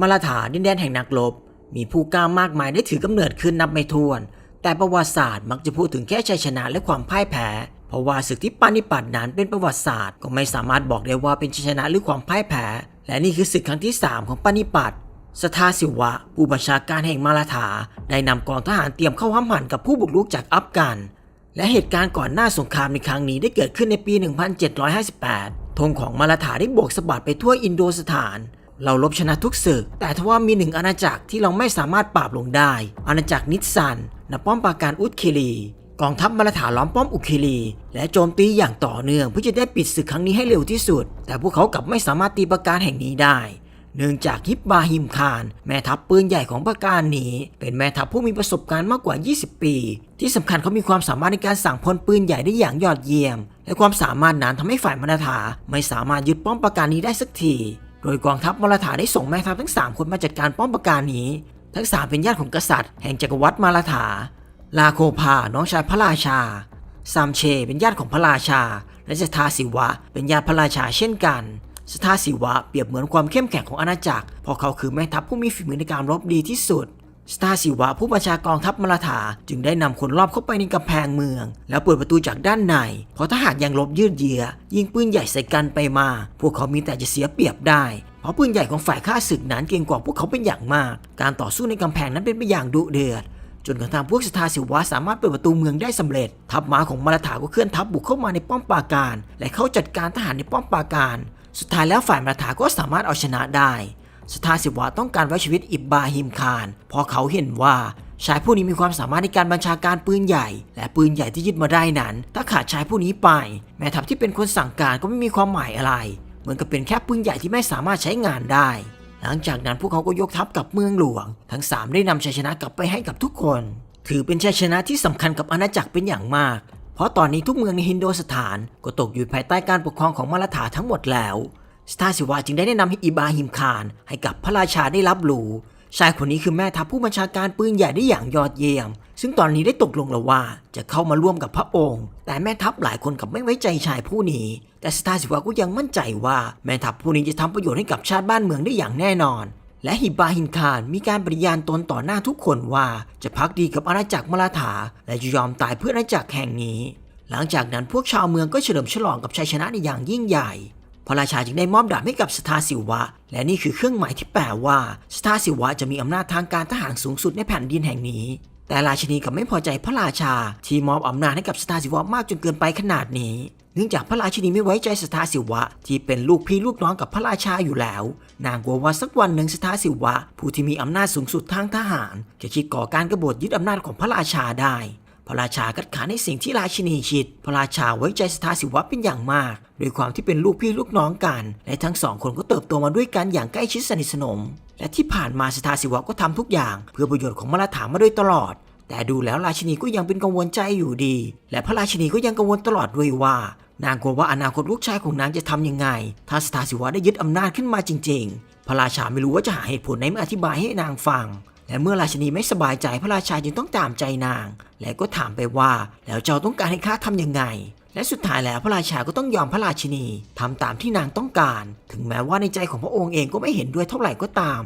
มาลาถาดินแดนแห่งนักรบมีผู้กล้ามากมายได้ถือกำเนิดขึ้นนับไม่ถ้วน แต่ประวัติศาสตร์มักจะพูดถึงแค่ชัยชนะและความพ่ายแพ้ เพราะว่าศึกที่ปานิปัตนั้นเป็นประวัติศาสตร์ก็ไม่สามารถบอกได้ว่าเป็นชัยชนะหรือความพ่ายแพ้ และนี่คือศึกครั้งที่ 3 ของปานิปัตสทาสิวะ ผู้บัญชาการแห่งมาลาถา ได้นำกองทหารเตรียมเข้าห้ามหันกับผู้บุกรุกจากอัฟกัน และเหตุการณ์ก่อนหน้าสงครามในครั้งนี้ได้เกิดขึ้นในปี 1758 ธงของมาลาถาได้โบกสะบัดไปทั่วอินโดสถาน เราลบชนะทุกศึก แต่ทว่ามีหนึ่งอาณาจักรที่เราไม่สามารถปราบลงได้ อาณาจักรนิสสันณป้อมปราการอุดคิรี กองทัพมาลาถาล้อมป้อมอุคิรี และโจมตีอย่างต่อเนื่องเพื่อจะได้ปิดศึกครั้งนี้ให้เร็วที่สุด แต่พวกเขากลับไม่สามารถตีปราการแห่งนี้ได้เนื่องจากฮิบบาฮิมคาน แม่ทัพปืนใหญ่ของปราการนี้ เป็นแม่ทัพผู้มีประสบการณ์มากกว่า 20 ปี ที่สำคัญเขามีความสามารถในการสั่งพลปืนใหญ่ได้อย่างยอดเยี่ยม และความสามารถนั้นทำให้ฝ่ายมาราถาไม่สามารถยึดป้อมปราการนี้ได้สักที โดยกองทัพมราถาได้ส่งแม่ทัพทั้ง 3 คนมาจัดการป้อมปราการนี้ ทั้ง 3 เป็นญาติของกษัตริย์แห่งจักรวรรดิมาราถา ลาโคพา น้องชายพระราชา ซามเช เป็นญาติของพระราชา และสทาสิวะ เป็นญาติพระราชาเช่นกัน สทาสิวะเปรียบเหมือนความเข้มแข็งของอาณาจักร เพราะเขาคือแม่ทัพผู้มีฝีมือในการรบดีที่สุด สทาสิวะผู้บัญชากองทัพมาราถาจึงได้นำคนรอบเข้าไปในกำแพงเมือง แล้วเปิดประตูจากด้านใน เพราะถ้าหากยังรบยืดเยื้อยิงปืนใหญ่ใส่กันไปมา พวกเขามีแต่จะเสียเปรียบได้ เพราะปืนใหญ่ของฝ่ายข้าศึกนั้นเก่งกว่าพวกเขาเป็นอย่างมาก การต่อสู้ในกำแพงนั้นเป็นไปอย่างดุเดือดจนกระทั่งพวกสทาสิวะสามารถเปิดประตูเมืองได้สำเร็จ ทัพม้าของมาราถาก็เคลื่อนทัพบุกเข้ามาในป้อมปราการ และเข้าจัดการทหารในป้อมปราการ สุดท้ายแล้วฝ่ายมาราถาก็สามารถเอาชนะได้ สทาสิวะต้องการไว้ชีวิตอิบบาฮิมคานเพราะเขาเห็นว่าชายผู้นี้มีความสามารถในการบัญชาการปืนใหญ่ และปืนใหญ่ที่ยึดมาได้นั้น ถ้าขาดชายผู้นี้ไป แม่ทัพที่เป็นคนสั่งการก็ไม่มีความหมายอะไร เหมือนกับเป็นแค่ปืนใหญ่ที่ไม่สามารถใช้งานได้ หลังจากนั้นพวกเขาก็ยกทัพกลับเมืองหลวง ทั้งสามได้นำชัยชนะกลับไปให้กับทุกคน ถือเป็นชัยชนะที่สำคัญกับอาณาจักรเป็นอย่างมาก เพราะตอนนี้ทุกเมืองในฮินโดสถานก็ตกอยู่ภายใต้การปกครองของมาราถาทั้งหมดแล้ว สตาสิวะจึงได้แนะนำให้อิบราฮิมคาน ให้กับพระราชาได้รับรู้ชายคนนี้คือแม่ทัพผู้บัญชาการปืนใหญ่ได้อย่างยอดเยี่ยม ซึ่งตอนนี้ได้ตกลงแล้วว่าจะเข้ามาร่วมกับพระองค์ แต่แม่ทัพหลายคนกับไม่ไว้ใจชายผู้นี้ แต่สตาสิวะก็ยังมั่นใจว่าแม่ทัพผู้นี้จะทำประโยชน์ให้กับชาติบ้านเมืองได้อย่างแน่นอน และฮิบาฮินคานมีการปฏิญาณตนต่อหน้าทุกคนว่าจะพักดีกับอาณาจักรมาราถา และจะยอมตายเพื่ออาณาจักรแห่งนี้ หลังจากนั้นพวกชาวเมืองก็เฉลิมฉลองกับชัยชนะในอย่างยิ่งใหญ่ พระราชาจึงได้มอบดาบให้กับสทาสิวะ และนี่คือเครื่องหมายที่แปลว่าสทาสิวะจะมีอำนาจทางการทหารสูงสุดในแผ่นดินแห่งนี้ แต่ราชินีกับไม่พอใจพระราชาที่มอบอำนาจให้กับสทาสิวะมากจนเกินไปขนาดนี้เนื่องจากพระราชินีไม่ไว้ใจสทาสิวะ ที่เป็นลูกพี่ลูกน้องกับพระราชาอยู่แล้ว นางกลัวว่าสักวันหนึ่งสทาสิวะ ผู้ที่มีอำนาจสูงสุดทางทหาร จะคิดก่อการกบฏยึดอำนาจของพระราชาได้ พระราชาคัดค้านในสิ่งที่ราชินีคิด พระราชาไว้ใจสทาสิวะเป็นอย่างมากโดยความที่เป็นลูกพี่ลูกน้องกัน และทั้งสองคนก็เติบโตมาด้วยกันอย่างใกล้ชิดสนิทสนม และที่ผ่านมาสทาสิวะก็ทำทุกอย่าง เพื่อประโยชน์ของมาราถามาโดยตลอด แต่ดูแล้วราชินีก็ยังเป็นกังวลใจอยู่ดี และพระราชินีก็ยังกังวลตลอดด้วยว่านางกลัวว่าอนาคตลูกชายของนางจะทำยังไง ถ้าสทาสิวะได้ยึดอำนาจขึ้นมาจริง ๆ พระราชาไม่รู้ว่าจะหาเหตุผลไหนมาอธิบายให้นางฟัง และเมื่อราชินีไม่สบายใจพระราชาจึงต้องตามใจนาง และก็ถามไปว่า แล้วเจ้าต้องการให้ข้าทำยังไง และสุดท้ายแล้วพระราชาก็ต้องยอมพระราชินีทำตามที่นางต้องการ ถึงแม้ว่าในใจของพระองค์เองก็ไม่เห็นด้วยเท่าไหร่ก็ตาม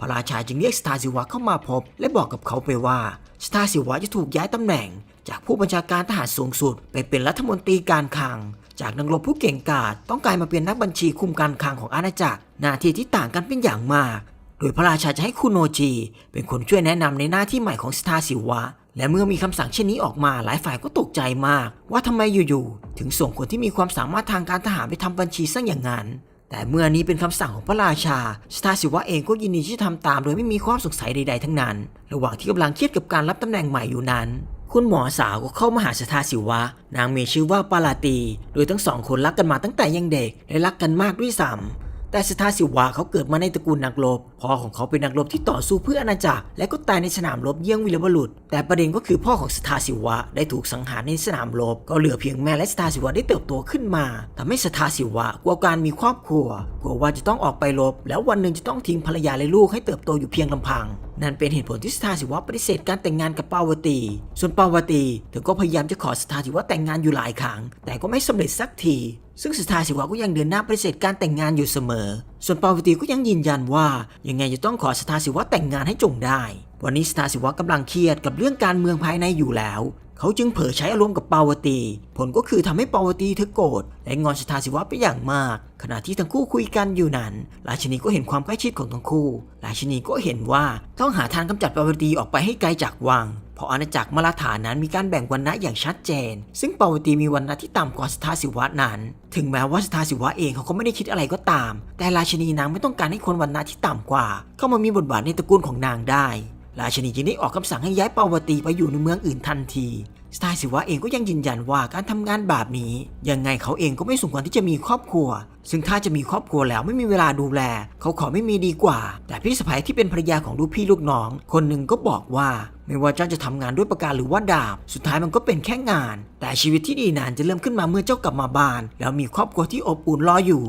พระราชาจึงเรียกสตาสิวะเข้ามาพบ และบอกกับเขาไปว่าสตาสิวะจะถูกย้ายตำแหน่ง จากผู้บัญชาการทหารสูงสุด ไปเป็นรัฐมนตรีการคลังจากนักรบผู้เก่งกาจต้องกลายมาเป็นนักบัญชีคุมการคลังของอาณาจักรหน้าที่ที่ต่างกันเป็นอย่างมาก โดยพระราชาจะให้คุโนจี เป็นคนช่วยแนะนำในหน้าที่ใหม่ของสตาสิวะ และเมื่อมีคำสั่งเช่นนี้ออกมาหลายฝ่ายก็ตกใจมาก ว่าทำไมอยู่ๆถึงส่งคนที่มีความสามารถทางการทหารไปทำบัญชีซะอย่างนั้นแต่เมื่อนี้เป็นคำสั่งของพระราชา สตาสิวะเองก็ยินดีที่จะทำตาม โดยไม่มีความสงสัยใดๆทั้งนั้น ระหว่างที่กำลังเครียดกับการรับตำแหน่งใหม่อยู่นั้น คุณหมอสาวก็เข้ามาหาสตาสิวะ นางมีชื่อว่าปาลาตี โดยทั้งสองคนรักกันมาตั้งแต่ยังเด็ก และรักกันมากด้วยซ้ำ แต่สทาสิวะเขาเกิดมาในตระกูลนักรบพ่อของเขาเป็นนักรบที่ต่อสู้เพื่ออาณาจักร และก็ตายในสนามรบเยี่ยงวีรบุรุษ แต่ประเด็นก็คือพ่อของสทาสิวะได้ถูกสังหารในสนามรบ ก็เหลือเพียงแม่และสทาสิวะได้เติบโตขึ้นมาทำให้สทาสิวะกลัวการมีครอบครัว กลัวว่าจะต้องออกไปรบ แล้ววันหนึ่งจะต้องทิ้งภรรยาและลูกให้เติบโตอยู่เพียงลำพัง นั่นเป็นเหตุผลที่สทาสิวะปฏิเสธการแต่งงานกับปาวตี ส่วนปาวตีเธอก็พยายามจะขอสทาสิวะแต่งงานอยู่หลายครั้ง แต่ก็ไม่สำเร็จสักที ซึ่งสทาสิวะก็ยังเดินหน้าปฏิเสธการแต่งงานอยู่เสมอ ส่วนปาวตีก็ยังยืนยันว่า ยังไงจะต้องขอสทาสิวะแต่งงานให้จงได้ วันนี้สทาสิวะกำลังเครียดกับเรื่องการเมืองภายในอยู่แล้ว เขาจึงเผลอใช้อารมณ์กับปาวตี ผลก็คือทำให้ปาวตีเธอโกรธและงอนสทาสิวะไปอย่างมาก ขณะที่ทั้งคู่คุยกันอยู่นั้น ราชินีก็เห็นความใกล้ชิดของทั้งคู่ ราชินีก็เห็นว่าต้องหาทางกำจัดปาวตีออกไปให้ไกลจากวัง เพราะอาณาจักรมาลาฐานั้นมีการแบ่งวรรณะอย่างชัดเจน ซึ่งปาวตีมีวรรณะที่ต่ำกว่าสทาสิวะนั้น ถึงแม้ว่าสทาสิวะเองเขาก็ไม่ได้คิดอะไรก็ตาม แต่ราชินีนางไม่ต้องการให้คนวรรณะที่ต่ำกว่า เข้ามามีบทบาทในตระกูลของนางได้ ราชินีจึงได้ออกคำสั่งให้ย้ายปาวตีไปอยู่ในเมืองอื่นทันที สไตล์สิวะเองก็ยังยืนยันว่าการทำงานแบบนี้ ยังไงเขาเองก็ไม่สมควรที่จะมีครอบครัว ซึ่งถ้าจะมีครอบครัวแล้วไม่มีเวลาดูแล เขาขอไม่มีดีกว่า แต่พี่สะใภ้ที่เป็นภรรยาของลูกพี่ลูกน้อง คนหนึ่งก็บอกว่าไม่ว่าเจ้าจะทำงานด้วยประการหรือว่าดาบ สุดท้ายมันก็เป็นแค่งาน แต่ชีวิตที่ดีนานจะเริ่มขึ้นมาเมื่อเจ้ากลับมาบ้าน แล้วมีครอบครัวที่อบอุ่นรออยู่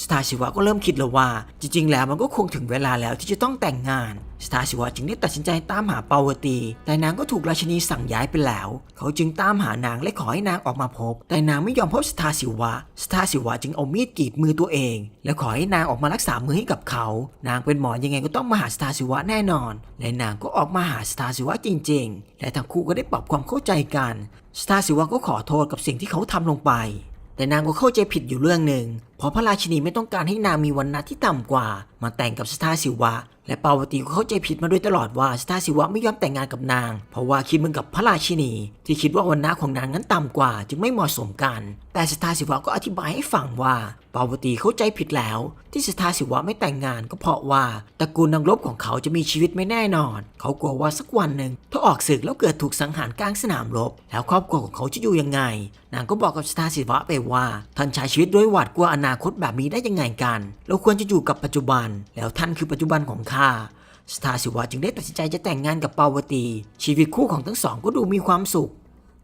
สตาร์ชิวะก็เริ่มคิดแล้วว่า จริงๆ แล้วมันก็คงถึงเวลาแล้วที่จะต้องแต่งงาน สตาร์ชิวะจึงได้ตัดสินใจตามหาเปาวตี แต่นางก็ถูกราชินีสั่งย้ายไปแล้ว เขาจึงตามหานางและขอให้นางออกมาพบ แต่นางไม่ยอมพบสตาร์ชิวะสตาร์ชิวะจึงเอามีดกรีดมือตัวเอง และขอให้นางออกมารักษามือให้กับเขา นางเป็นหมอยังไงก็ต้องมาหาสตาร์ชิวะแน่นอน และนางก็ออกมาหาสตาร์ชิวะจริง ๆ และทั้งคู่ก็ได้ปรับความเข้าใจกันสตาร์ชิวะก็ขอโทษกับสิ่งที่เขาทำลงไปแต่นางก็เข้าใจผิดอยู่เรื่องหนึ่ง เพราะพระราชินีไม่ต้องการให้นางมีวันณะที่ต่ำกว่า มาแต่งกับสตาร์สิวะและปาวตีก็เข้าใจผิดมาโดยตลอดว่าสตาร์สิวะไม่ยอมแต่งงานกับนาง เพราะว่าคิดเหมือนกับพระราชินี ที่คิดว่าวันณะของนางนั้นต่ำกว่า จึงไม่เหมาะสมกัน แต่สตาร์สิวะก็อธิบายให้ฟังว่าปาวตีเข้าใจผิดแล้ว ที่สตาร์สิวะไม่แต่งงานก็เพราะว่าตระกูลนางรบของเขาจะมีชีวิตไม่แน่นอน เขากลัวว่าสักวันหนึ่งถ้าออกศึกแล้วเกิดถูกสังหารกลางสนามรบ แล้วครอบครัวของเขาจะอยู่ยังไง นางก็บอกกับสตาร์สิวะไปว่าท่านใช้ชีวิตด้วยหวาดกลัวอนาาคตแบบนี้ได้ยังไงกัน เราควรจะอยู่กับปัจจุบัน แล้วท่านคือปัจจุบันของข้าสตาสิวะจึงได้ตัดสินใจจะแต่งงานกับปาวตี ชีวิตคู่ของทั้งสองก็ดูมีความสุข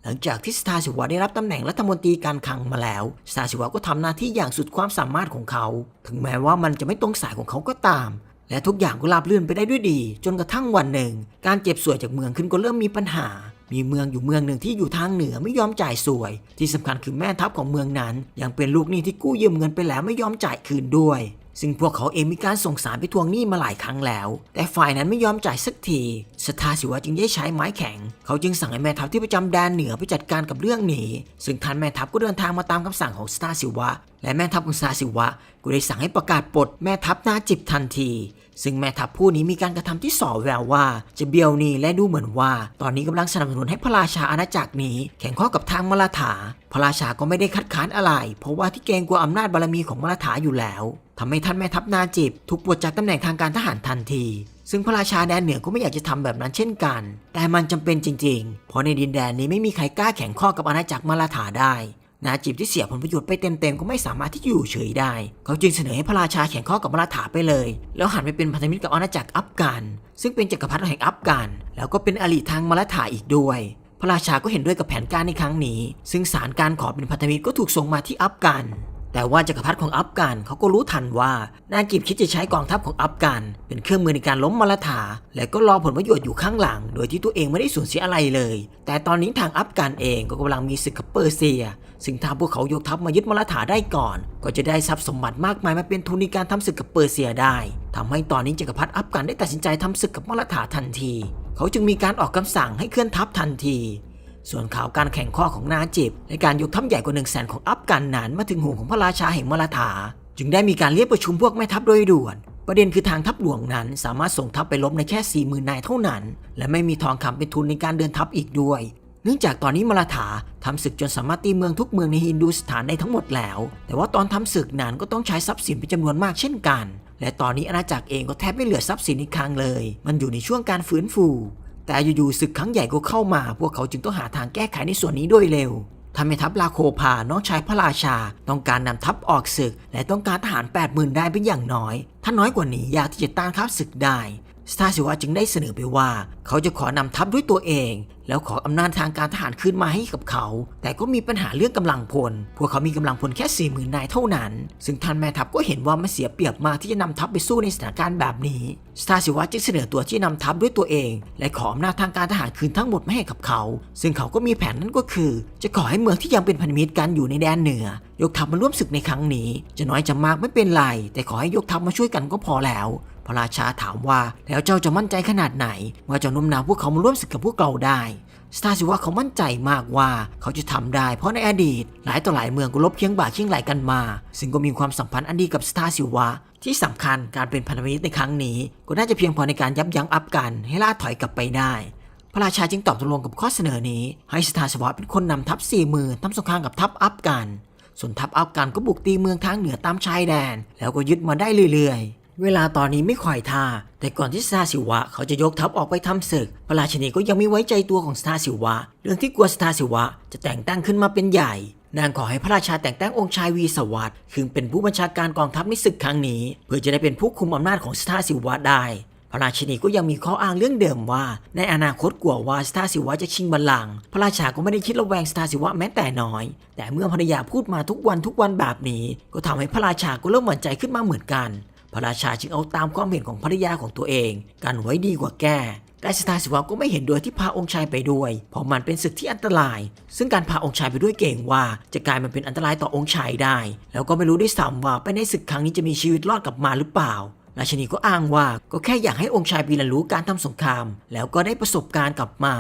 หลังจากที่สตาสิวะได้รับตำแหน่งรัฐมนตรีการคลังมาแล้วสตาสิวะก็ทำหน้าที่อย่างสุดความสามารถของเขา ถึงแม้ว่ามันจะไม่ตรงสายของเขาก็ตาม และทุกอย่างก็ราบรื่นไปได้ด้วยดี จนกระทั่งวันหนึ่ง การเจ็บสวยจากเมืองขึ้นก็เริ่มมีปัญหา มีเมืองอยู่เมืองหนึ่งที่อยู่ทางเหนือไม่ยอมจ่ายสวย ที่สำคัญคือแม่ทัพของเมืองนั้น ยังเป็นลูกหนี้ที่กู้ยืมเงินไปแล้วไม่ยอมจ่ายคืนด้วย ซึ่งพวกเขาเองมีการส่งสารไปทวงหนี้มาหลายครั้งแล้ว แต่ฝ่ายนั้นไม่ยอมจ่ายสักทีสทาสิวะจึงได้ใช้ไม้แข็ง เขาจึงสั่งให้แม่ทัพที่ประจำแดนเหนือไปจัดการกับเรื่องนี้ ซึ่งท่านแม่ทัพก็เดินทางมาตามคำสั่งของสทาสิวะ และแม่ทัพของสทาสิวะก็ได้สั่งให้ประกาศปลดแม่ทัพนาจิบทันที ซึ่งแม่ทัพผู้นี้มีการกระทำที่ส่อแววว่า จะเบี้ยวนีและดูเหมือนว่า ตอนนี้กำลังสนับสนุนให้พระราชาอาณาจักรนี้ แข่งข้อกับทางมลาถา พระราชาก็ไม่ได้คัดค้านอะไร เพราะว่าที่เกรงกลัวอำนาจบารมีของมลาถาอยู่แล้วทำให้ท่านแม่ทัพนาจิบถูกปลดจากตำแหน่งทางการทหารทันทีซึ่งพระราชาแดนเหนือก็ไม่อยากจะทำแบบนั้นเช่นกัน แต่มันจำเป็นจริงๆ เพราะในดินแดนนี้ไม่มีใครกล้าแข่งข้อกับอาณาจักรมาลาถาได้ นาจิบที่เสียผลประโยชน์ไปเต็มๆก็ไม่สามารถที่จะอยู่เฉยได้ เขาจึงเสนอให้พระราชาแข่งข้อกับมราถาไปเลย แล้วหันไปเป็นพันธมิตรกับอาณาจักรอัฟกาน ซึ่งเป็นจักรพรรดิแห่งอัฟกาน แล้วก็เป็นอริทางมราถาอีกด้วย พระราชาก็เห็นด้วยกับแผนการในครั้งนี้ ซึ่งสารการขอเป็นพันธมิตรก็ถูกส่งมาที่อัฟกาน แต่ว่าจักรพรรดิของอัฟกันเขาก็รู้ทันว่านากิบคิดจะใช้กองทัพของอัฟกันเป็นเครื่องมือในการล้มมาลาถา และก็รอผลประโยชน์อยู่ข้างหลัง โดยที่ตัวเองไม่ได้สูญเสียอะไรเลย แต่ตอนนี้ทางอัฟกันเองก็กำลังมีศึกกับเปอร์เซีย ซึ่งถ้าพวกเขายกทัพมายึดมาลาถาได้ก่อน ก็จะได้ทรัพย์สมบัติมากมายมาเป็นทุนในการทำศึกกับเปอร์เซียได้ทำให้ตอนนี้จักรพรรดิอัฟกันได้ตัดสินใจทำศึกกับมาลาถาทันที เขาจึงมีการออกคำสั่งให้เคลื่อนทัพทันที ส่วนข่าวการแข่งข้อของนาจิบ และการยกทัพใหญ่กว่าหนึ่งแสนของอัฟกันนั้นมาถึงหูของพระราชาแห่งมาลาถา จึงได้มีการเรียกประชุมพวกแม่ทัพโดยด่วน ประเด็นคือทางทัพหลวงนั้น สามารถส่งทัพไปลบในแค่4 0,000นนายเท่านั้น และไม่มีทองคำเป็นทุนในการเดินทัพอีกด้วย เนื่องจากตอนนี้มาลาถาทำศึกจนสามารถตีเมืองทุกเมืองในฮินดูสถานได้ทั้งหมดแล้ว แต่ว่าตอนทำศึกนั้นก็ต้องใช้ทรัพย์สินเป็นจำนวนมากเช่นกัน และตอนนี้อาณาจักรเองก็แทบไม่เหลือทรัพย์สินอีกครั้งเลย มันอยู่ในช่วงการฟื้นฟู แต่อยู่ๆศึกครั้งใหญ่ก็เข้ามา พวกเขาจึงต้องหาทางแก้ไขในส่วนนี้ด้วยเร็วทำให้ทัพลาโคพาน้องชายพระราชา ต้องการนำทัพออกศึก และต้องการทหาร 80,000ได้เป็นอย่างน้อย ถ้าน้อยกว่านี้ยากที่จะต้านข้าศึกได้สตาสิวะจึงได้เสนอไปว่า เขาจะขอนำทัพด้วยตัวเอง แล้วขออำนาจทางการทหารคืนมาให้กับเขา แต่ก็มีปัญหาเรื่องกำลังพล พวกเขามีกำลังพลแค่ 40,000 นายเท่านั้น ซึ่งท่านแม่ทัพก็เห็นว่ามันเสียเปรียบมากที่จะนำทัพไปสู้ในสถานการณ์แบบนี้สตาสิวะจึงเสนอตัวที่นำทัพด้วยตัวเอง และขออำนาจทางการทหารคืนทั้งหมดมาให้กับเขา ซึ่งเขาก็มีแผนนั้นก็คือ จะขอให้เมืองที่ยังเป็นพันธมิตรกันอยู่ในแดนเหนือ ยกทัพมาร่วมศึกในครั้งนี้ จะน้อยจะมากไม่เป็นไร แต่ขอให้ยกทัพมาช่วยกันก็พอแล้วพระราชาถามว่าแล้วเจ้าจะมั่นใจขนาดไหน ว่าจะโน้มน้าวพวกเขามาร่วมศึกกับพวกเราได้ สตาร์สิว่าเขามั่นใจมากว่าเขาจะทำได้ เพราะในอดีต หลายต่อหลายเมืองก็ลบเคียงบ่าเคียงไหลกันมา ซึ่งก็มีความสัมพันธ์อันดีกับสตาร์สิวะที่สำคัญการเป็นพันธมิตรในครั้งนี้ ก็น่าจะเพียงพอในการยับยั้งอัฟกัน ให้ล่าถอยกลับไปได้ พระราชาจึงตอบตกลงกับข้อเสนอนี้ ให้สตาร์สิวะเป็นคนนำทัพสี่มือทำสงครามกับทัพอัฟกัน ส่วนทัพอัฟกันก็บุกตีเมืองทางเหนือตามชายแดน แล้วก็ยึดมาได้เรื่อยๆ เวลาตอนนี้ไม่ค่อยท่า แต่ก่อนที่สตาร์สิวะเขาจะยกทัพออกไปทำศึก พระราชินีก็ยังไม่ไว้ใจตัวของสตาร์สิวะ เรื่องที่กลัวสตาร์สิวะจะแต่งตั้งขึ้นมาเป็นใหญ่ นางขอให้พระราชาแต่งตั้งองค์ชายวีสวัสดิ์คือเป็นผู้บัญชาการกองทัพในศึกครั้งนี้ เพื่อจะได้เป็นผู้คุมอำนาจของสตาร์สิวะได้ พระราชินีก็ยังมีข้ออ้างเรื่องเดิมว่า ในอนาคตกลัวว่าสตาสิวะจะชิงบัลลังก์ พระราชาก็ไม่ได้คิดระแวงสตาสิวะแม้แต่น้อย แต่เมื่อภรรยาพูดมาทุกวันทุกวันแบบนี้ ก็ทำให้พระราชาก็เริ่มหวั่นใจขึ้นมาเหมือนกัน พระราชาจึงเอาตามความเห็นของภรรยาของตัวเอง กันไว้ดีกว่าแก้แต่สตาสิวะก็ไม่เห็นด้วยที่พาองค์ชายไปด้วย เพราะมันเป็นศึกที่อันตราย ซึ่งการพาองค์ชายไปด้วยเก่งว่า จะกลายมันเป็นอันตรายต่อองค์ชายได้ แล้วก็ไม่รู้ด้วยซ้ำว่าไปในศึกครั้งนี้จะมีชีวิตรอดกลับมาหรือเปล่าราชินีก็อ้างว่าก็แค่อยากให้องค์ชายปีละรู้การทำสงคราม แล้วก็ได้ประสบการณ์กลับมา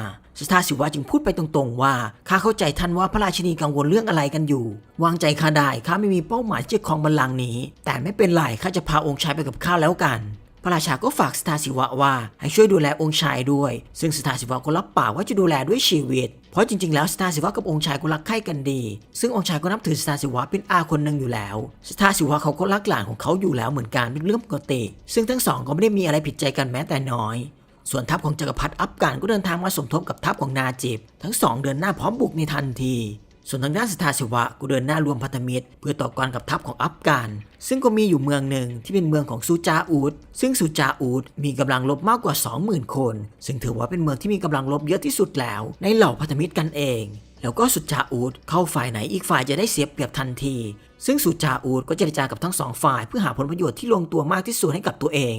สตาสิวะจึงพูดไปตรงๆว่าข้าเข้าใจท่านว่าพระราชินีกังวลเรื่องอะไรกันอยู่ วางใจข้าได้ข้าไม่มีเป้าหมายที่จะครองบัลลังก์นี้ แต่ไม่เป็นไรข้าจะพาองค์ชายไปกับข้าแล้วกัน พระราชาก็ฝากสตาสิวะว่าให้ช่วยดูแลองค์ชายด้วย ซึ่งสตาสิวะก็รับปากว่าจะดูแลด้วยชีวิต เพราะจริงๆแล้วสตาสิวะกับองค์ชายก็รักใคร่กันดี ซึ่งองค์ชายก็นับถือสตาสิวะเป็นอาคนหนึ่งอยู่แล้วสตาสิวะเขาก็รักหลานของเขาอยู่แล้วเหมือนกันเป็นเรื่องปกติ ซึ่งทั้งสองก็ไม่ได้มีอะไรผิดใจกันแม้แต่น้อย ส่วนทัพของจักรพรรดิอัฟกานก็เดินทางมาสมทบกับทัพของนาจิบ ทั้งสองเดินหน้าพร้อมบุกในทันที ส่วนทางด้านสถาสิวะก็เดินหน้ารวมพันธมิตร เพื่อต่อกรกับทัพของอัฟกาน ซึ่งก็มีอยู่เมืองหนึ่งที่เป็นเมืองของซูจาอูดซึ่งซูจาอูดมีกำลังรบมากกว่า 20,000 คน ซึ่งถือว่าเป็นเมืองที่มีกำลังรบเยอะที่สุดแล้ว ในเหล่าพันธมิตรกันเองแล้วก็สุจาอูดเข้าฝ่ายไหนอีกฝ่ายจะได้เสียเปรียบทันที ซึ่งสุจาอูดก็เจรจากับทั้งสองฝ่ายเพื่อหาผลประโยชน์ที่ลงตัวมากที่สุดให้กับตัวเอง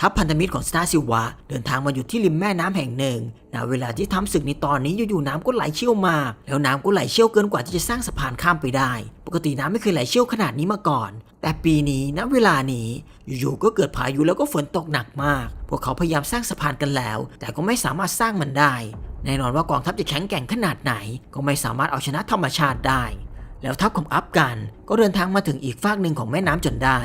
ทัพพันธมิตรของสตาร์ซิวะเดินทางมาอยู่ที่ริมแม่น้ำแห่งหนึ่งณเวลาที่ทำศึกในตอนนี้อยู่ๆน้ำก็ไหลเชี่ยวมาก แล้วน้ำก็ไหลเชี่ยวเกินกว่าที่จะสร้างสะพานข้ามไปได้ ปกติน้ำไม่เคยไหลเชี่ยวขนาดนี้มาก่อน แต่ปีนี้ณเวลานี้อยู่ๆก็เกิดพายุแล้วก็ฝนตกหนักมาก พวกเขาพยายามสร้างสะพานกันแล้ว แต่ก็ไม่สามารถสร้างมันได้ แน่นอนว่ากองทัพจะแข็งแกร่งขนาดไหน ก็ไม่สามารถเอาชนะธรรมชาติได้ แล้วทัพของอัฟกันก็เดินทางมาถึงอีกฝากหนึ่งของแม่น้ำจนได้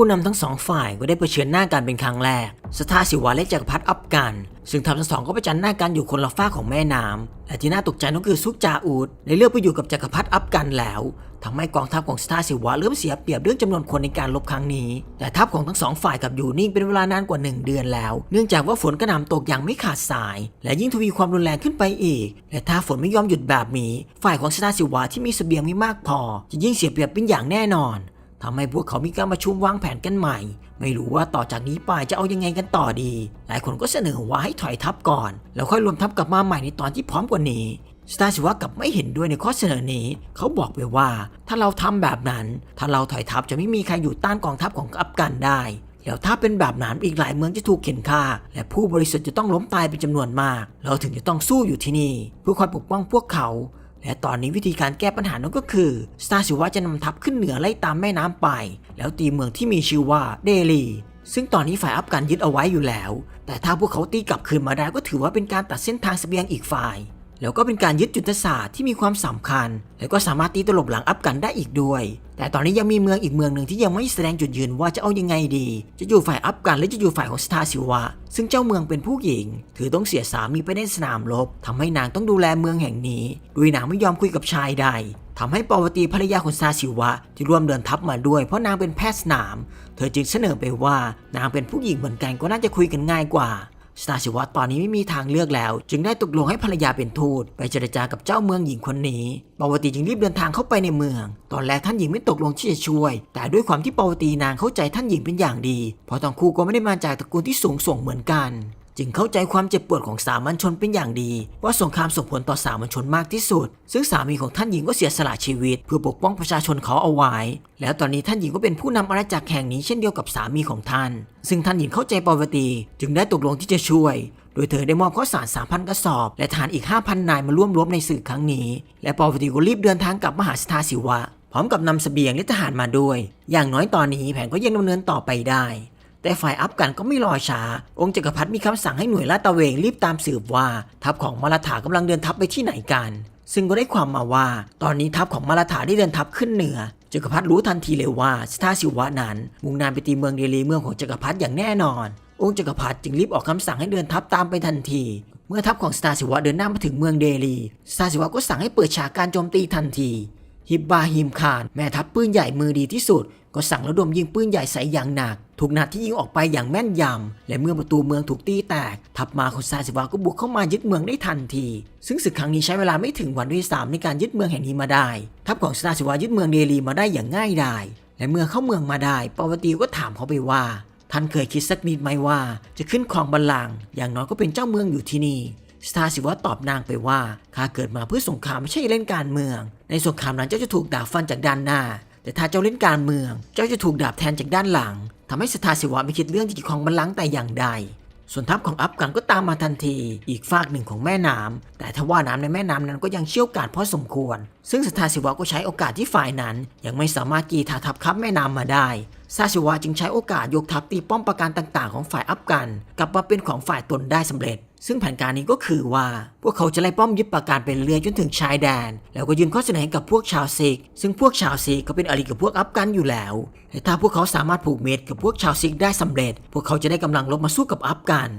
ผู้นำทั้งสองฝ่ายก็ได้เผชิญหน้ากันเป็นครั้งแรกสถาสิวะและจักรพรรดิอัฟกัน ซึ่งทัพทั้งสองก็ประจันหน้ากันอยู่คนละฝ้าของแม่น้ำและที่น่าตกใจนั่นคือซุกจาอูดได้เลือกไปอยู่กับจักรพรรดิอัฟกันแล้วทำให้กองทัพของสถาสิวะเริ่มเสียเปรียบเรื่องจำนวนคนในการลบครั้งนี้ แต่ทัพของทั้งสองฝ่ายกับอยู่นิ่งเป็นเวลานานกว่า 1 เดือนแล้ว เนื่องจากว่าฝนกระหน่ำตกอย่างไม่ขาดสาย และยิ่งทวีความรุนแรงขึ้นไปอีก และถ้าฝนไม่ยอมหยุดแบบนี้ ฝ่ายของสถาสิวะที่มีเสบียงไม่มากพอ จะยิ่งเสียเปรียบเป็นอย่างแน่นอน ทำให้พวกเขามีการประชุมวางแผนกันใหม่ ไม่รู้ว่าต่อจากนี้ไปจะเอายังไงกันต่อดี หลายคนก็เสนอว่าให้ถอยทัพก่อน แล้วค่อยรวมทัพกลับมาใหม่ในตอนที่พร้อมกว่านี้สตาร์สิวะกลับไม่เห็นด้วยในข้อเสนอนี้ เขาบอกไปว่า ถ้าเราทำแบบนั้น ถ้าเราถอยทัพจะไม่มีใครอยู่ต้านกองทัพของอัฟกันได้แล้วถ้าเป็นแบบนั้นอีกหลายเมืองจะถูกเข็นฆ่า และผู้บริสุทธิ์จะต้องล้มตายเป็นจำนวนมาก เราถึงจะต้องสู้อยู่ที่นี่เพื่อคอยปกป้องพวกเขา และตอนนี้วิธีการแก้ปัญหานั้นก็คือสตาร์สิวะจะนำทัพขึ้นเหนือไล่ตามแม่น้ำไป แล้วตีเมืองที่มีชื่อว่าเดลีซึ่งตอนนี้ฝ่ายอัฟกันยึดเอาไว้อยู่แล้ว แต่ถ้าพวกเขาตีกลับคืนมาได้ก็ถือว่าเป็นการตัดเส้นทางเสบียงอีกฝ่าย แล้วก็เป็นการยึดจุดศาสตร์ที่มีความสำคัญ และก็สามารถตีตลบหลังอัฟกันได้อีกด้วย แต่ตอนนี้ยังมีเมืองอีกเมืองหนึ่งที่ยังไม่แสดงจุดยืนว่าจะเอายังไงดี จะอยู่ฝ่ายอัฟกันหรือจะอยู่ฝ่ายของสตาร์สิวะซึ่งเจ้าเมืองเป็นผู้หญิง ถือต้องเสียสามีไปในสนามรบทำให้นางต้องดูแลเมืองแห่งนี้โดยนางไม่ยอมคุยกับชายใดทำให้ปาวตีภรรยาของสตาร์สิวะที่ร่วมเดินทัพมาด้วยเพราะนางเป็นแพทย์สนาม เธอจึงเสนอไปว่านางเป็นผู้หญิงเหมือนกันก็น่าจะคุยกันง่ายกว่า สตาชิวะตอนนี้ไม่มีทางเลือกแล้ว จึงได้ตกลงให้ภรรยาเป็นทูตไปเจรจากับเจ้าเมืองหญิงคนนี้ปาวตีจึงรีบเดินทางเข้าไปในเมือง ตอนแรกท่านหญิงไม่ตกลงที่จะช่วย แต่ด้วยความที่ปาวตีนางเข้าใจท่านหญิงเป็นอย่างดี เพราะทั้งคู่ก็ไม่ได้มาจากตระกูลที่สูงส่งเหมือนกัน จึงเข้าใจความเจ็บปวดของสามัญชนเป็นอย่างดี ว่าสงครามส่งผลต่อสามัญชนมากที่สุด ซึ่งสามีของท่านหญิงก็เสียสละชีวิต เพื่อปกป้องประชาชนเขาเอาไว้ แล้วตอนนี้ท่านหญิงก็เป็นผู้นำอาณาจักรแห่งนี้เช่นเดียวกับสามีของท่าน ซึ่งท่านหญิงเข้าใจปาวตีจึงได้ตกลงที่จะช่วยโดยเธอได้มอบข้าวสาร 3,000 กระสอบ และทารอีก 5,000 นายมาร่วมรบในศึกครั้งนี้ และปาวตีก็รีบเดินทางกลับมหาสทาศิวะ พร้อมกับนำเสบียงและทหารมาด้วย อย่างน้อยตอนนี้แผนก็ยังดำเนินต่อไปได้ แต่ฝ่ายอัฟกันก็ไม่รอช้า องค์จักรพรรดิมีคำสั่งให้หน่วยลาดตระเวนรีบตามสืบว่า ทัพของมาราถากำลังเดินทัพไปที่ไหนกัน ซึ่งก็ได้ความมาว่า ตอนนี้ทัพของมาราถาได้เดินทัพขึ้นเหนือจักรพรรดิรู้ทันทีเลยว่าสทาสิวะนั้น มุ่งหนาไปตีเมืองเดลีเมืองของจักรพรรดิอย่างแน่นอน องค์จักรพรรดิจึงรีบออกคำสั่งให้เดินทัพตามไปทันที เมื่อทัพของสตาสิวะเดินหน้ามาถึงเมืองเดลีสตาสิวะก็สั่งให้เปิดฉากการโจมตีทันที ฮิบบาฮิมคาน แม่ทัพปืนใหญ่มือดีที่สุด ก็สั่งระดมยิงปืนใหญ่ใส่อย่างหนักถูกนัดที่ยิงออกไปอย่างแม่นยำ และเมื่อประตูเมืองถูกตีแตก ทัพมาของซาสิวะก็บุกเข้ามายึดเมืองได้ทันที ซึ่งศึกครั้งนี้ใช้เวลาไม่ถึงวันด้วยซ้ำในการยึดเมืองแห่งนี้มาได้ ทัพของซาสิวะยึดเมืองเดลีมาได้อย่างง่ายดาย และเมื่อเข้าเมืองมาได้ปาวตีก็ถามเขาไปว่า ท่านเคยคิดสักนิดไหมว่า จะขึ้นครองบัลลังก์อย่างน้อยก็เป็นเจ้าเมืองอยู่ที่นี่ สตาสิวะตอบนางไปว่าข้าเกิดมาเพื่อสงครามไม่ใช่เล่นการเมือง ในสงครามนั้นเจ้าจะถูกดาบฟันจากด้านหน้า แต่ถ้าเจ้าเล่นการเมือง เจ้าจะถูกดาบแทนจากด้านหลังทำให้สตาสิวะไม่คิดเรื่องที่จะครองบัลลังก์แต่อย่างใดส่วนทัพของอัฟกันก็ตามมาทันที อีกฝากหนึ่งของแม่น้ำแต่ทว่าน้ำในแม่น้ำนั้นก็ยังเชี่ยวกาจพอสมควร ซึ่งสตาสิวะก็ใช้โอกาสที่ฝ่ายนั้น ยังไม่สามารถกีทาทัพข้ามแม่น้ำมาได้ซาชิวะจึงใช้โอกาสยกทัพตีป้อมปราการต่างๆ ของฝ่ายอัฟกัน กลับมาเป็นของฝ่ายตนได้สำเร็จ ซึ่งแผนการนี้ก็คือว่า พวกเขาจะไล่ป้อมยึดปราการเป็นเรือจนถึงชายแดน แล้วก็ยื่นข้อเสนอให้กับพวกชาวซิก ซึ่งพวกชาวซิกก็เป็นอริกับพวกอัฟกันอยู่แล้วและถ้าพวกเขาสามารถผูกเม็ดกับพวกชาวซิกได้สำเร็จ พวกเขาจะได้กำลังลบมาสู้กับอัฟกัน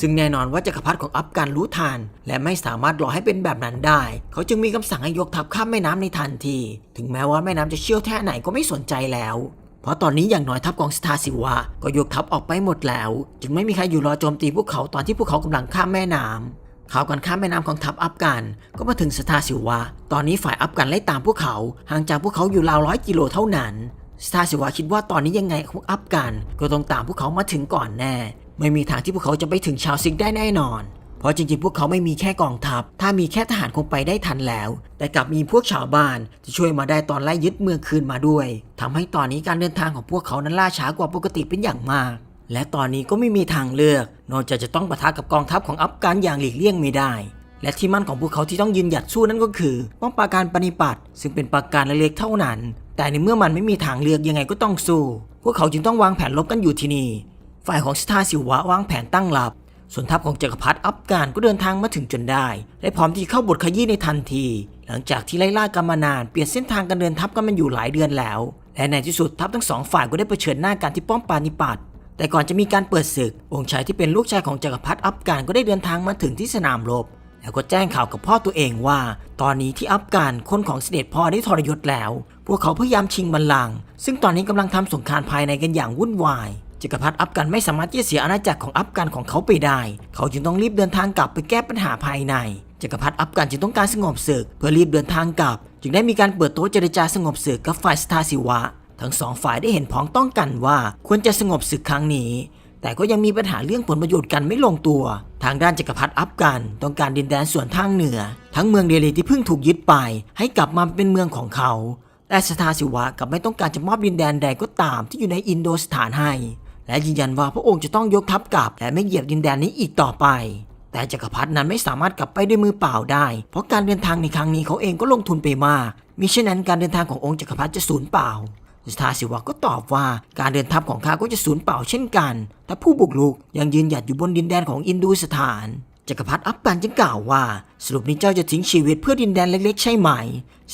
ซึ่งแน่นอนว่าจักรพรรดิของอัฟกันรู้ทันและไม่สามารถรอให้เป็นแบบนั้นได้ เขาจึงมีคำสั่งให้ยกทัพข้ามแม่น้ำในทันที ถึงแม้ว่าแม่น้ำจะเชี่ยวแค่ไหนก็ไม่สนใจแล้ว เพราะตอนนี้อย่างน้อยทัพของสตาสิวะก็ยกทัพออกไปหมดแล้ว จึงไม่มีใครอยู่รอโจมตีพวกเขาตอนที่พวกเขากำลังข้ามแม่น้ำข่าวการข้ามแม่น้ำของทัพอัฟกัน ก็มาถึงสตาสิวะตอนนี้ฝ่ายอัฟกันไล่ตามพวกเขา ห่างจากพวกเขาอยู่ราวร้อยกิโลเท่านั้นสตาสิวะคิดว่าตอนนี้ยังไงพวกอัฟกัน ก็ต้องตามพวกเขามาถึงก่อนแน่ ไม่มีทางที่พวกเขาจะไปถึงชาวซิกได้แน่นอน เพราะจริงๆ พวกเขาไม่มีแค่กองทัพ ถ้ามีแค่ทหารคงไปได้ทันแล้ว แต่กลับมีพวกชาวบ้านจะช่วยมาได้ตอนไล่ยึดเมืองคืนมาด้วยทำให้ตอนนี้การเดินทางของพวกเขานั้นล่าช้ากว่าปกติเป็นอย่างมาก และตอนนี้ก็ไม่มีทางเลือก นอกจากจะต้องปะทะกับกองทัพของอัฟกันอย่างหลีกเลี่ยงไม่ได้ และที่มั่นของพวกเขาที่ต้องยืนหยัดสู้นั่นก็คือป้อมปราการปฏิปัติซึ่งเป็นปราการเล็กๆเท่านั้น แต่ในเมื่อมันไม่มีทางเลือกยังไงก็ต้องสู้ พวกเขาจึงต้องวางแผนลบกันอยู่ที่นี่ฝ่ายของสตาสิวะวางแผนตั้งรับ ส่วนทัพของจักรพรรดิอัฟกานก็เดินทางมาถึงจนได้ และพร้อมที่เข้าบทขยี้ในทันที หลังจากที่ไล่ล่ากันมานานเปลี่ยนเส้นทางการเดินทัพกันมันอยู่หลายเดือนแล้ว และในที่สุดทัพทั้งสองฝ่ายก็ได้เผชิญหน้ากันที่ป้อมปานิปัตแต่ก่อนจะมีการเปิดศึก องค์ชายที่เป็นลูกชายของจักรพรรดิอัฟกานก็ได้เดินทางมาถึงที่สนามรบ แล้วก็แจ้งข่าวกับพ่อตัวเองว่า ตอนนี้ที่อัฟกานคนของเสด็จพ่อได้ทรยศแล้ว พวกเขาพยายามชิงบัลลังก์ซึ่งตอนนี้กำลังทำสงครามภายในกันอย่างวุ่นวาย จักรพรรดิอัฟกันไม่สามารถที่จะเสียอาณาจักรของอัฟกันของเขาไปได้ เขาจึงต้องรีบเดินทางกลับไปแก้ปัญหาภายในจักรพรรดิอัฟกันจึงต้องการสงบศึกเพื่อรีบเดินทางกลับ จึงได้มีการเปิดโต๊ะเจรจาสงบศึกกับฝ่ายสตาสิวะ ทั้งสองฝ่ายได้เห็นพ้องต้องกันว่าควรจะสงบศึกครั้งนี้ แต่ก็ยังมีปัญหาเรื่องผลประโยชน์กันไม่ลงตัว ทางด้านจักรพรรดิอัฟกัน ต้องการดินแดนส่วนทางเหนือ ทั้งเมืองเดลีที่เพิ่งถูกยึดไป ให้กลับมาเป็นเมืองของเขาแต่สตาสิวะกับไม่ต้องการจะมอบดินแดนใดก็ตามที่อยู่ในอินโดสถานให้ และยืนยันว่าพระองค์จะต้องยกทัพกลับ และไม่เหยียบดินแดนนี้อีกต่อไป แต่จักรพรรดินั้นไม่สามารถกลับไปด้วยมือเปล่าได้ เพราะการเดินทางในครั้งนี้เขาเองก็ลงทุนไปมากมิฉะนั้นการเดินทางขององค์จักรพรรดิจะสูญเปล่าสตาสิวะก็ตอบว่าการเดินทัพของข้าก็จะสูญเปล่าเช่นกัน แต่ผู้บุกรุกยังยืนหยัดอยู่บนดินแดนของอินดูสถาน จักรพรรดิอัฟกันจึงกล่าวว่า สรุปนี้เจ้าจะทิ้งชีวิตเพื่อดินแดนเล็กๆ ใช่ไหม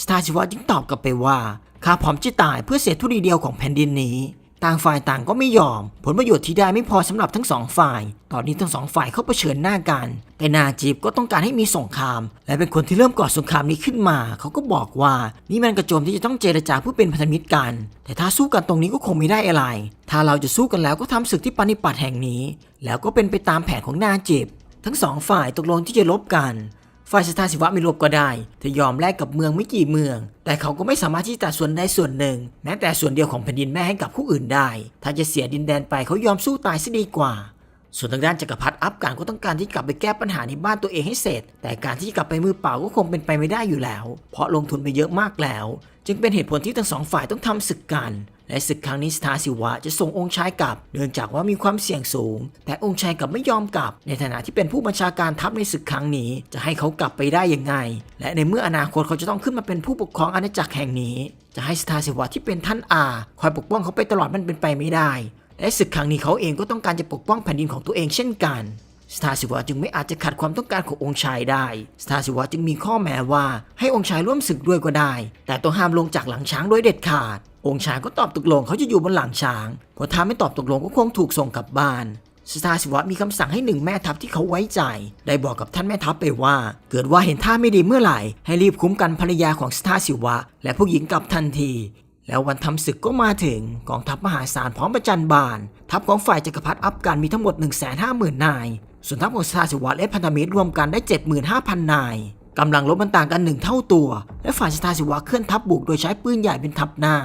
สตาสิวะจึงตอบกลับไปว่าข้าพร้อมจะตายเพื่อเศษธุลีเดียวของแผ่นดินนี้ ต่างฝ่ายต่างก็ไม่ยอม ผลประโยชน์ที่ได้ไม่พอสำหรับทั้งสองฝ่าย ตอนนี้ทั้งสองฝ่ายเข้าเผชิญหน้ากัน แต่นาจีบก็ต้องการให้มีสงคราม และเป็นคนที่เริ่มก่อสงครามนี้ขึ้นมา เขาก็บอกว่า นี่มันกระโจมที่จะต้องเจรจาเพื่อเป็นพันธมิตรกัน แต่ถ้าสู้กันตรงนี้ก็คงไม่ได้อะไร ถ้าเราจะสู้กันแล้วก็ทำศึกที่ปานิปัตแห่งนี้ แล้วก็เป็นไปตามแผนของนาจีบทั้งสองฝ่ายตกลงที่จะลบกัน ฝ่ายสถาสิวะไม่ลบก็ได้เธอยอมแลกกับเมืองไม่กี่เมือง แต่เขาก็ไม่สามารถที่จะตัดส่วนใดส่วนหนึ่ง แม้แต่ส่วนเดียวของแผ่นดินแม่ให้กับผู้อื่นได้ ถ้าจะเสียดินแดนไปเขายอมสู้ตายซะดีกว่า ส่วนทางด้านจักรพรรดิอัฟกันก็ต้องการที่กลับไปแก้ปัญหาในบ้านตัวเองให้เสร็จ แต่การที่กลับไปมือเปล่าก็คงเป็นไปไม่ได้อยู่แล้ว เพราะลงทุนไปเยอะมากแล้ว จึงเป็นเหตุผลที่ทั้งสองฝ่ายต้องทำศึกกัน และศึกครั้งนี้สทาสิวะจะส่งองค์ชายกลับ เนื่องจากว่ามีความเสี่ยงสูง แต่องค์ชายกลับไม่ยอมกลับ ในฐานะที่เป็นผู้บัญชาการทัพในศึกครั้งนี้ จะให้เขากลับไปได้ยังไง และในเมื่ออนาคตเขาจะต้องขึ้นมาเป็นผู้ปกครองอาณาจักรแห่งนี้ จะให้สทาสิวะที่เป็นท่านอาคอยปกป้องเขาไปตลอดมันเป็นไปไม่ได้ และศึกครั้งนี้เขาเองก็ต้องการจะปกป้องแผ่นดินของตัวเองเช่นกัน สทาสิวะจึงไม่อาจจะขัดความต้องการขององค์ชายได้สทาสิวะจึงมีข้อแม้ว่าให้องค์ชายร่วมศึกด้วยก็ได้ แต่ต้องห้ามลงจากหลังช้างโดยเด็ดขาด องค์ชายก็ตอบตกลงเขาจะอยู่บนหลังช้างเพราะถ้าไม่ตอบตกลงก็คงถูกส่งกลับบ้านสทาสิวะมีคำสั่งให้หนึ่งแม่ทัพที่เขาไว้ใจ ได้บอกกับท่านแม่ทัพไปว่า เกิดว่าเห็นท่าไม่ดีเมื่อไหร่ ให้รีบคุ้มกันภรรยาของสทาสิวะ และผู้หญิงกลับทันที แล้ววันทำศึกก็มาถึงกองทัพมหาศาลพร้อมประจันบาน ทัพของฝ่ายจักรพรรดิอัฟกันมีทั้งหมด 1 5 0 0 0 0นาย ส่วนทัพของสทาสิวะและพันธมิตรรวมกันได้ 75,000 นายกำลังลบมันต่างกันหนึ่งเท่าตัว และฝ่ายสทาสิวะเคลื่อนทัพบุกโดยใช้ปืนใหญ่เป็นทัพหน้า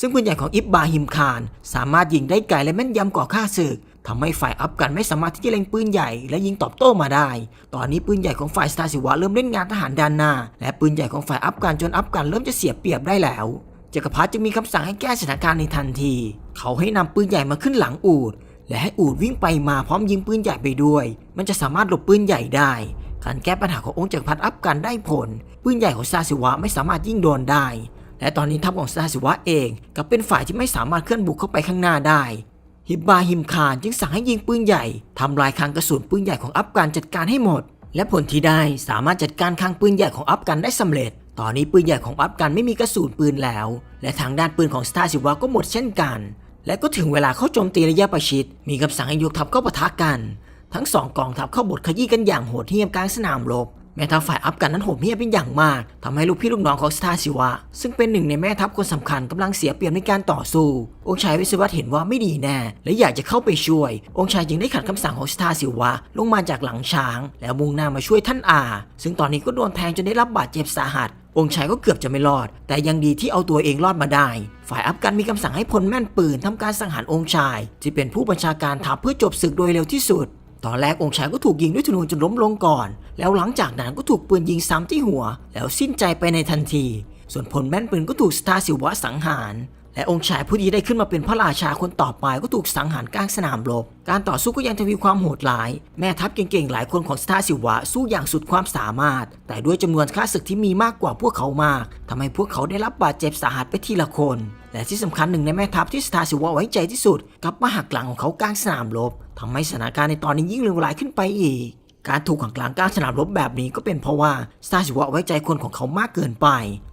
ซึ่งปืนใหญ่ของอิบบาฮิมคารสามารถยิงได้ไกลและแม่นยำกว่าข้าศึกทำให้ฝ่ายอัฟกันไม่สามารถที่จะเล็งปืนใหญ่และยิงตอบโต้มาได้ ตอนนี้ปืนใหญ่ของฝ่ายสทาสิวะเริ่มเล่นงานทหารด้านหน้า และปืนใหญ่ของฝ่ายอัฟกันจนอัฟกันเริ่มจะเสียเปรียบได้แล้ว จักรพรรดิจึงมีคำสั่งให้แก้สถานการณ์ในทันที เขาให้นำปืนใหญ่มาขึ้นหลังอูด และให้อูดวิ่งไปมาพร้อมยิงปืนใหญ่ไปด้วย มันจะสามารถหลบปืนใหญ่ได้ การแก้ปัญหาขององค์จักรพรรดิอัฟกันได้ผล ปืนใหญ่ของซาสิวะไม่สามารถยิงโดนได้ และตอนนี้ทัพของซาสิวะเองกลับเป็นฝ่ายที่ไม่สามารถเคลื่อนบุกเข้าไปข้างหน้าได้ ฮิบบาฮิมคารจึงสั่งให้ยิงปืนใหญ่ทำลายคลังกระสุนปืนใหญ่ของอัฟกันจัดการให้หมด และผลที่ได้สามารถจัดการคลังปืนใหญ่ของอัฟกันได้สำเร็จ ตอนนี้ปืนใหญ่ของอัฟกันไม่มีกระสุนปืนแล้ว และทางด้านปืนของสตาร์สิวะก็หมดเช่นกัน และก็ถึงเวลาเข้าโจมตีระยะประชิด มีคำสั่งให้ยกทัพเข้าปะทะกัน ทั้งสองกองทัพเข้าบทขยี้กันอย่างโหดเหี้ยมกลางสนามรบแม่ทัพฝ่ายอัฟกันนั้นโหดเหี้ยมเป็นอย่างมากทำให้ลูกพี่ลูกน้องของสตาร์สิวะ ซึ่งเป็นหนึ่งในแม่ทัพคนสำคัญกำลังเสียเปรียบในการต่อสู้ องค์ชายวิศวัตเห็นว่าไม่ดีแน่ และอยากจะเข้าไปช่วย องค์ชายจึงได้ขัดคำสั่งของสตาร์สิวะ ลงมาจากหลังช้าง แล้วมุ่งหน้ามาช่วยท่านอา ซึ่งตอนนี้ก็โดนแทงจนได้รับบาดเจ็บสาหัส องค์ชายก็เกือบจะไม่รอด แต่ยังดีที่เอาตัวเองรอดมาได้ ฝ่ายอัฟกันมีคำสั่งให้พลแม่นปืนทำการสังหารองค์ชาย ที่เป็นผู้บัญชาการทัพเพื่อจบศึกโดยเร็วที่สุด ตอนแรกองค์ชายก็ถูกยิงด้วยธนูจนล้มลงก่อน แล้วหลังจากนั้นก็ถูกปืนยิงซ้ำที่หัว แล้วสิ้นใจไปในทันที ส่วนพลแม่นปืนก็ถูกสตาร์สิวะสังหาร และองค์ชายผู้ที่ได้ขึ้นมาเป็นพระราชาคนต่อไปก็ถูกสังหารกลางสนามรบ การต่อสู้ก็ยังทวีความโหดร้าย แม่ทัพเก่งๆ หลายคนของสตาสิวะสู้อย่างสุดความสามารถ แต่ด้วยจำนวนข้าศึกที่มีมากกว่าพวกเขามากทำให้พวกเขาได้รับบาดเจ็บสาหัสไปทีละคน และที่สำคัญหนึ่งในแม่ทัพที่สตาสิวะไว้ใจที่สุดกลับมาหักหลังของเขากลางสนามรบทำให้สถานการณ์ในตอนนี้ยิ่งเลวร้ายขึ้นไปอีก การถูกขังกลางกลางสนามรบแบบนี้ก็เป็นเพราะว่าสตาร์สิวะไว้ใจคนของเขามากเกินไป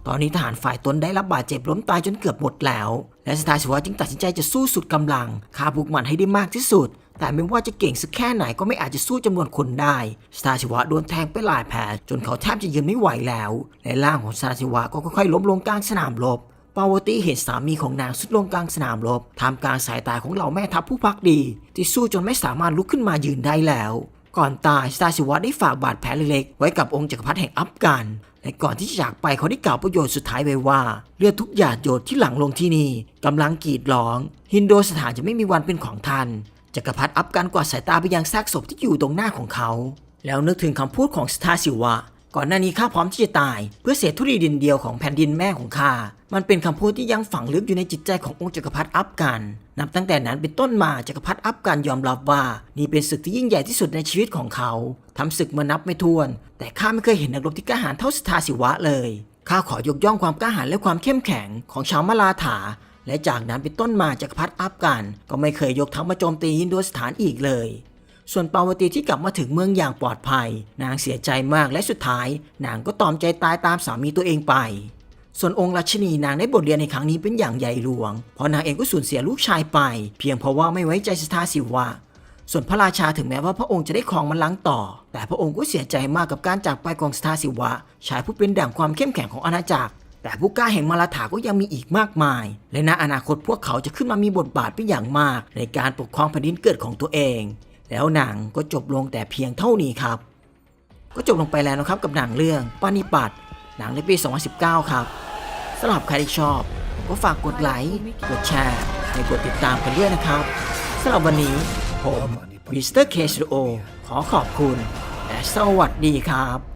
ตอนนี้ทหารฝ่ายตนได้รับบาดเจ็บล้มตายจนเกือบหมดแล้ว และสตาร์สิวะจึงตัดสินใจจะสู้สุดกำลังฆ่าพวกมันให้ได้มากที่สุด แต่ไม่ว่าจะเก่งสักแค่ไหนก็ไม่อาจจะสู้จำนวนคนได้สตาร์สิวะโดนแทงไปหลายแผลจนเขาแทบจะยืนไม่ไหวแล้วและร่างของสตาร์สิวะก็ค่อยๆล้มลงกลางสนามรบปาวตีเห็นสามีของนางสุดลงกลางสนามรบทำกลางสายตาของเหล่าแม่ทัพผู้พักดี ที่สู้จนไม่สามารถลุกขึ้นมายืนได้แล้ว ก่อนตายสตาชิวะได้ฝากบาดแผลเล็กๆ ไว้กับองค์จักรพรรดิแห่งอัฟกันและก่อนที่จะจากไปเขาได้กล่าวประโยชน์สุดท้ายไว้ว่า เลือดทุกหยาดหยดที่หลั่งลงที่นี่กำลังกรีดร้อง ฮินโดสถานจะไม่มีวันเป็นของท่านจักรพรรดิอัฟกันกวาดสายตาไปยังซากศพที่อยู่ตรงหน้าของเขา แล้วนึกถึงคำพูดของสตาชิวะ ก่อนหน้านี้ข้าพร้อมที่จะตาย เพื่อเศษธุลีดินเดียวของแผ่นดินแม่ของข้า มันเป็นคำพูดที่ยังฝังลึกอยู่ในจิตใจขององค์จักรพรรดิอัฟกัน นับตั้งแต่นั้นเป็นต้นมาจักรพรรดิอัฟกันยอมรับว่า นี่เป็นศึกที่ยิ่งใหญ่ที่สุดในชีวิตของเขาทำศึกมานับไม่ถ้วน แต่ข้าไม่เคยเห็นนักรบที่กล้าหาญเท่าสทาสิวะเลยข้าขอยกย่องความกล้าหาญและความเข้มแข็งของชาวมาลาถา และจากนั้นเป็นต้นมาจักรพรรดิอัฟกัน ก็ไม่เคยยกทัพมาโจมตีฮินดูสถานอีกเลย ส่วนปาวตีที่กลับมาถึงเมืองอย่างปลอดภัย นางเสียใจมากและสุดท้าย นางก็ตอมใจตายตามสามีตัวเองไป ส่วนองค์รัชนีนางได้บทเรียนในครั้งนี้เป็นอย่างใหญ่หลวง เพราะนางเองก็สูญเสียลูกชายไป เพียงเพราะว่าไม่ไว้ใจสทาสิวะส่วนพระราชาถึงแม้ว่าพระองค์จะได้ครองมันลังต่อ แต่พระองค์ก็เสียใจมากกับการจากไปของสทาสิวะ ชายผู้เป็นด่งความเข้มแข็งของอาณาจักร แต่ผู้กล้าแห่งมาลาถาก็ยังมีอีกมากมาย และในอนาคตพวกเขาจะขึ้นมามีบทบาทเป็นอย่างมาก ในการปกครองแผ่นดินเกิดของตัวเอง แล้วหนังก็จบลงแต่เพียงเท่านี้ครับ ก็จบลงไปแล้วนะครับกับหนังเรื่องปานิปัตหนังในปี 2019 ครับสำหรับใครที่ชอบก็ฝากกดไลค์ กดแชร์และกดติดตามกันด้วยนะครับสำหรับวันนี้ผมมิสเตอร์เคสโอขอขอบคุณ และสวัสดีครับ